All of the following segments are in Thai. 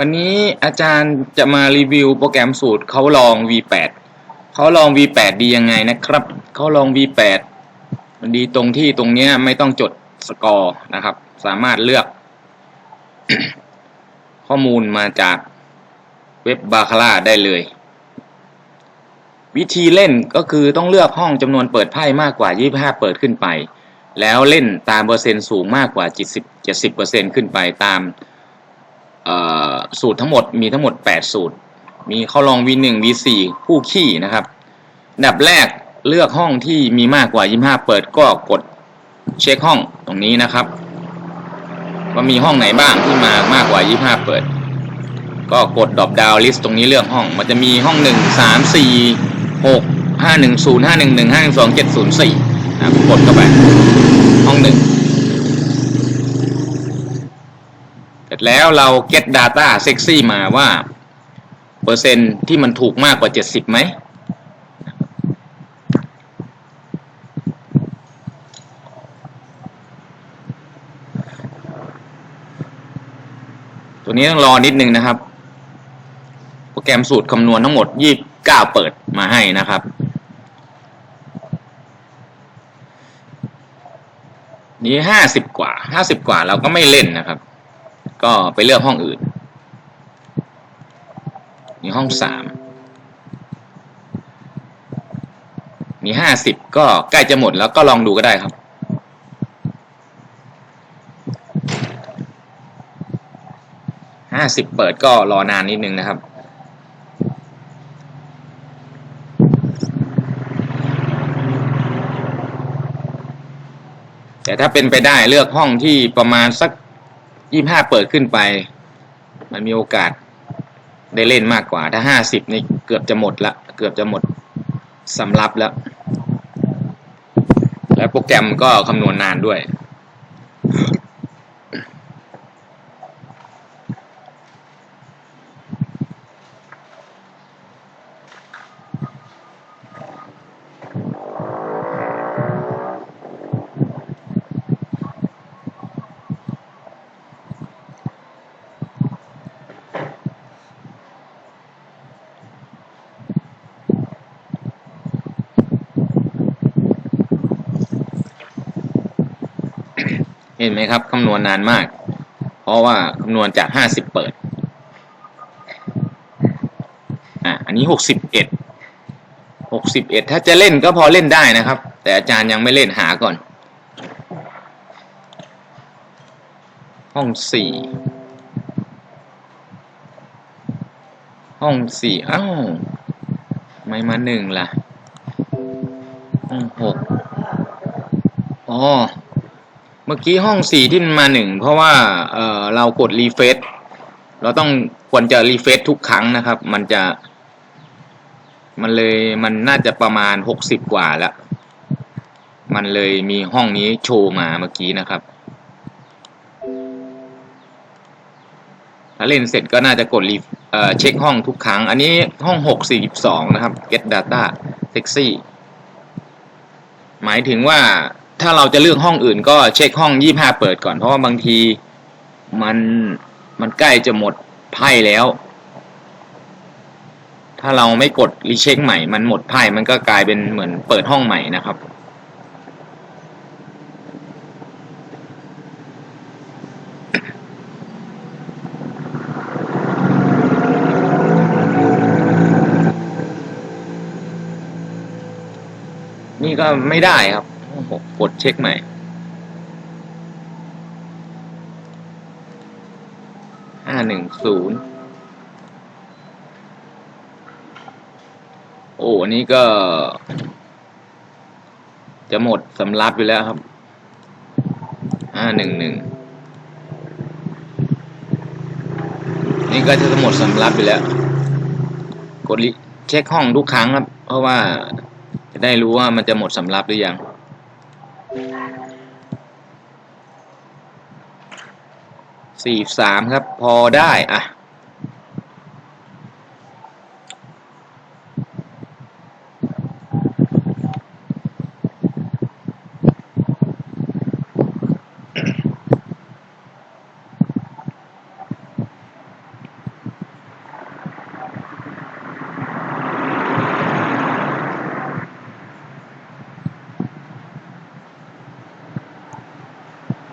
วันนี้อาจารย์จะมารีวิวโปรแกรมสูตรเขาลอง V8 เขาลอง V8 ดียังไงนะครับ เขาลอง V8 มันดีตรงที่ตรงเนี้ยไม่ต้องจดสกอร์นะครับ สามารถเลือก ข้อมูลมาจากเว็บบาคาร่าได้เลย วิธีเล่นก็คือต้องเลือกห้องจำนวนเปิดไพ่มากกว่า 25 เปิดขึ้นไป แล้วเล่นตามเปอร์เซ็นต์สูงมากกว่า 70 70%ขึ้นไปตาม สูตรทั้งหมดมีทั้งหมด 8 สูตร มีข้อลอง V1 V4 คู่ขี้นะครับดับแรกเลือกห้องที่มีมากกว่า 25 เปิดก็กดเช็คห้องตรงนี้นะครับว่ามีห้องไหนบ้างที่มามากกว่า 25 เปิด ก็กดดรอปดาวลิสต์ตรงนี้เลือกห้อง มันจะมีห้อง 1 3 4 6 5 1 0 5 1 1 5 1 2 7 0 4นะกดเข้าไปห้อง 1 ร็จแล้วเรา get data sexy มาว่า เปอร์เซ็นต์ที่มันถูกมากกว่า 70ไหมตัวนี้ต้องรอนิดนึงนะครับ โปรแกรมสูตรคำนวณทั้งหมด 29 เปิดมาให้นะครับ นี้ 50 กว่า 50 กว่าเราก็ไม่เล่นนะครับ ก็ไปเลือกห้องอื่นมีห้อง3มี50ก็ใกล้จะหมดแล้วก็ลองดูก็ได้ครับ ห้าสิบเปิดก็รอนานนิดนึงนะครับ แต่ถ้าเป็นไปได้เลือกห้องที่ประมาณสัก ยี่ห้าเปิดขึ้นไป มันมีโอกาสได้เล่นมากกว่า ถ้าห้าสิบนี่เกือบจะหมดละ เกือบจะหมดสำรับแล้ว และโปรแกรมก็คำนวณนานด้วย เห็นไหมครับคำนวณนานมาก เพราะว่าคำนวณจากห้าสิบเปิด อะอันนี้หกสิบเอ็ดหกสิบเอ็ดถ้าจะเล่นก็พอเล่นได้นะครับ แต่อาจารย์ยังไม่เล่นหาก่อน ห้องสี่ห้องสี่อ้าวไม่มาหนึ่งล่ะ ห้องหกอ๋อ เมื่อกี้ห้องสี่ที่มันมาหนึ่งเพราะว่าเออเรากดรีเฟซเราต้องควรจะรีเฟซทุกครั้งนะครับ มันจะมันเลยมันน่าจะประมาณหกสิบกว่าแล้ว มันเลยมีห้องนี้โชว์มาเมื่อกี้นะครับ ถ้าเล่นเสร็จก็น่าจะกดรีเอ่อเช็คห้องทุกครั้ง อันนี้ห้องหกสี่สิบสองนะครับ get data sexy หมายถึงว่า ถ้าเราจะเลือกห้องอื่นก็เช็คห้องยี่ห้าเปิดก่อนเพราะว่าบางทีมันมันใกล้จะหมดไพ่แล้ว ถ้าเราไม่กดรีเช็คใหม่ มันหมดไพ่มันก็กลายเป็นเหมือนเปิดห้องใหม่นะครับ นี่ก็ไม่ได้ครับ โอ้โหกดเช็คใหม่ ห้าหนึ่งศูนย์โอ้อันนี้ก็ จะหมดสำรับไปแล้วครับ ห้าหนึ่งหนึ่ง นี่ก็จะหมดสำรับไปแล้ว กดลิเช็คห้องทุกครั้งครับ เพราะว่าจะได้รู้ว่ามันจะหมดสำรับหรือยัง สี่สามครับ พอได้ อะ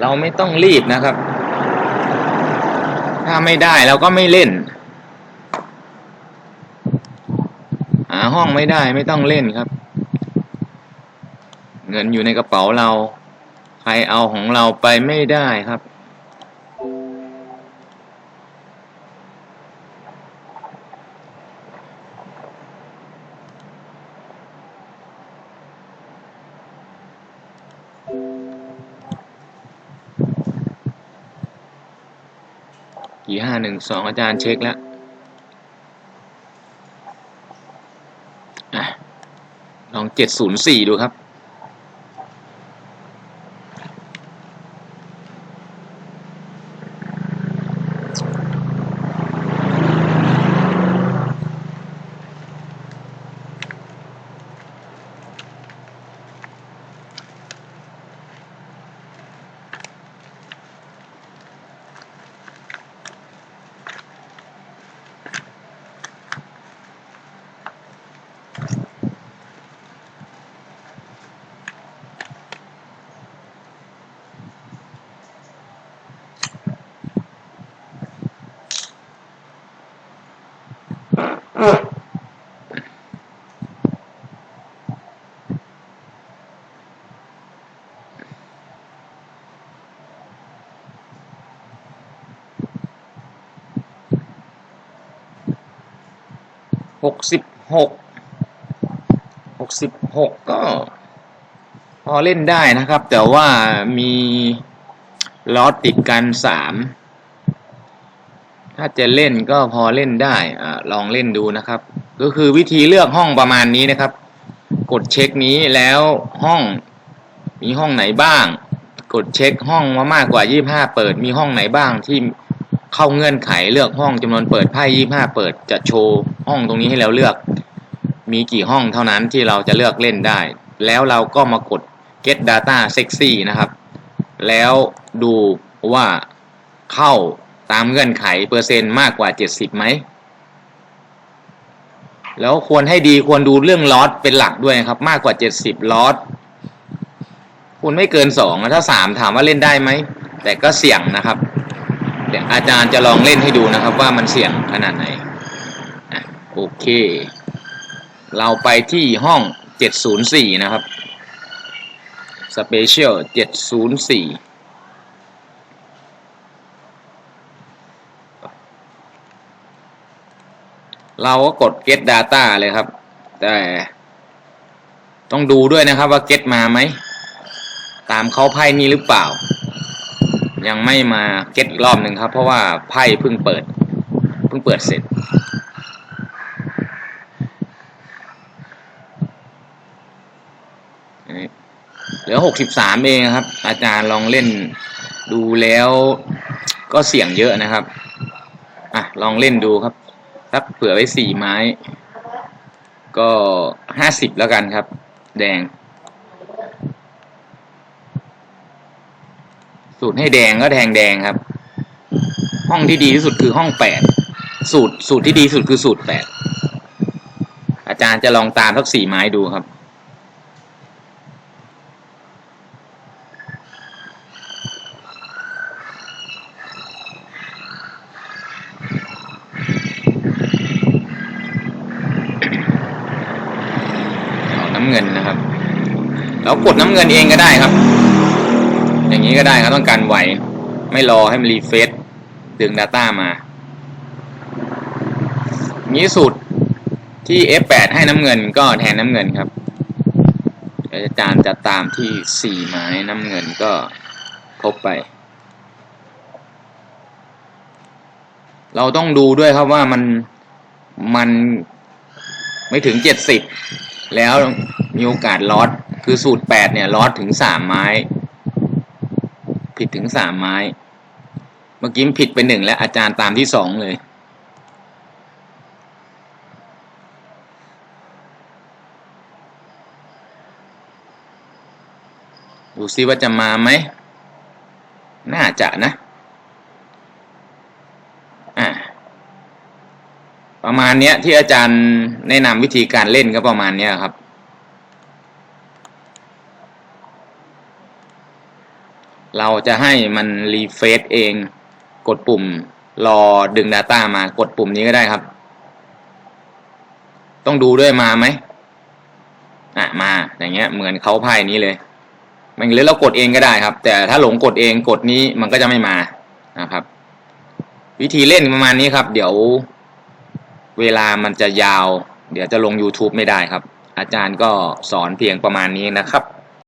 เราไม่ต้องรีบนะครับ ถ้าไม่ได้เราก็ไม่เล่น หาห้องไม่ได้ไม่ต้องเล่นครับ เงินอยู่ในกระเป๋าเรา ใครเอาของเราไปไม่ได้ครับ กี่ห้าหนึ่งสองอาจารย์เช็คแล้วลองเจ็ดศูนย์สี่ดูครับ สิบหกหกสิบหกก็ พอเล่นได้นะครับ แต่ว่ามีล้อติดกันสามถ้าจะเล่นก็พอเล่นได้อลองเล่นดูนะครับ ก็คือวิธีเลือกห้องประมาณนี้นะครับ กดเช็คนี้แล้วห้องมีห้องไหนบ้าง กดเช็คห้องว่ามากกว่า 25 เปิด มีห้องไหนบ้างที่เข้าเงื่อนไขเลือกห้องจำนวนเปิดไพ่25 เปิดจะโชว์ ห้องตรงนี้ให้เราเลือก มีกี่ห้องเท่านั้นที่เราจะเลือกเล่นได้ แล้วเราก็มากด get data sexy นะครับ แล้วดูว่าเข้าตามเงื่อนไขเปอร์เซ็นต์มากกว่า 70ไหม แล้วควรให้ดีควรดูเรื่องลอตเป็นหลักด้วยครับ มากกว่า 70ลอตคุณไม่เกิน2ถ้า 3 ถามว่าเล่นได้ไหม แต่ก็เสี่ยงนะครับ เดี๋ยวอาจารย์จะลองเล่นให้ดูนะครับว่ามันเสี่ยงขนาดไหน โอเค เราไปที่ห้อง 704 นะครับ Special 704เราก็กด get data เลยครับ แต่ต้องดูด้วยนะครับว่า get มาไหม ตามเขาไพ่นี้หรือเปล่า ยังไม่มา get อีกรอบหนึ่งครับ เพราะว่าไพ่เพิ่งเปิด เพิ่งเปิดเสร็จ เหลือหกสิบสามเองครับ อาจารย์ลองเล่นดูแล้วก็เสี่ยงเยอะนะครับ อะ ลองเล่นดูครับสักเผื่อไว้สี่ไม้ ก็ห้าสิบแล้วกันครับ แดง สูตรให้แดงก็แทงแดงครับ ห้องที่ดีที่สุดคือห้องแปดสูตรสูตรที่ดีที่สุดคือสูตรแปดอาจารย์จะลองตามสักสี่ไม้ดูครับ เอาเงินนะครับแล้วกดน้ำเงินเองก็ได้ครับ อย่างนี้ก็ได้ครับต้องการไหวไม่รอให้มันรีเฟซดึง Data มานี้สูตรที่ F8 ให้น้ำเงินก็แทนน้ำเงินครับอาจารย์จะตามที่ 4 ไม้น้ำเงินก็ทบไป เราต้องดูด้วยครับว่ามันมันไม่ถึง 70 แล้วมีโอกาสลอสคือสูตร8เนี่ยลอสถึง3ไม้ ผิดถึง3ไม้ เมื่อกี้ผิดไปหนึ่งแล้วอาจารย์ตามที่2เลยดูซิว่าจะมาไหม น่าจะนะ อ่า ประมาณเนี้ยที่อาจารย์แนะนำวิธีการเล่นก็ประมาณเนี้ยครับ เราจะให้มันรีเฟซเอง กดปุ่มรอดึง Data มากดปุ่มนี้ก็ได้ครับ ต้องดูด้วยมาไหมอะมาอย่างเงี้ยเหมือนเขาไพ่นี้เลยมันหรือเรากดเองก็ได้ครับ แต่ถ้าหลงกดเองกดนี้มันก็จะไม่มานะครับ วิธีเล่นประมาณนี้ครับ เดี๋ยว เวลามันจะยาว เดี๋ยวจะลง YouTube ไม่ได้ครับ อาจารย์ก็สอนเพียงประมาณนี้นะครับ